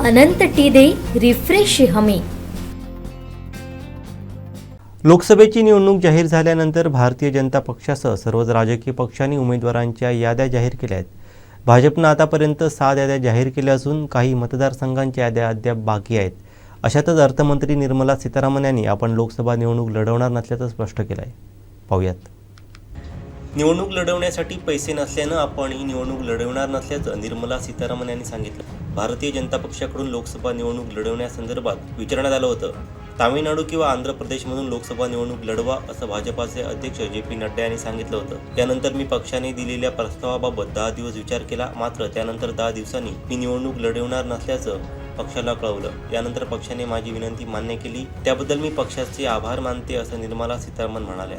अनंत टीदे refresh हमी. लोकसभेची निवडणूक जाहीर झाल्यानंतर भारतीय जनता पक्षासह सर्वच राजकीय पक्षांनी उमेदवारांच्या याद्या जाहीर केल्या आहेत भाजपनं आतापर्यंत सात याद्या जाहीर केल्या असून काही मतदारसंघांच्या याद्या अद्याप बाकी आहेत. अशातच अर्थमंत्री निर्मला सीतारामन यांनी आपण लोकसभा निवडणूक लढवणार नसल्याचं स्पष्ट केलं आहे पाहूयात. निवडणूक लढवण्यासाठी पैसे नसल्यानं आपण ही निवडणूक लढवणार नसल्याचं निर्मला सीतारामन यांनी सांगितलं. भारतीय जनता पक्षाकडून लोकसभा निवडणूक लढवण्यासंदर्भात विचारण्यात आलं होतं. तामिळनाडू किंवा आंध्र प्रदेशमधून लोकसभा निवडणूक लढवा असं भाजपाचे अध्यक्ष जे पी नड्डा यांनी सांगितलं होतं. त्यानंतर मी पक्षाने दिलेल्या प्रस्तावाबाबत दहा दिवस विचार केला. मात्र त्यानंतर दहा दिवसांनी मी निवडणूक लढवणार नसल्याचं पक्षाला कळवलं. यानंतर पक्षाने माझी विनंती मान्य केली. त्याबद्दल मी पक्षाचे आभार मानते असं निर्मला सीतारामन म्हणाल्या.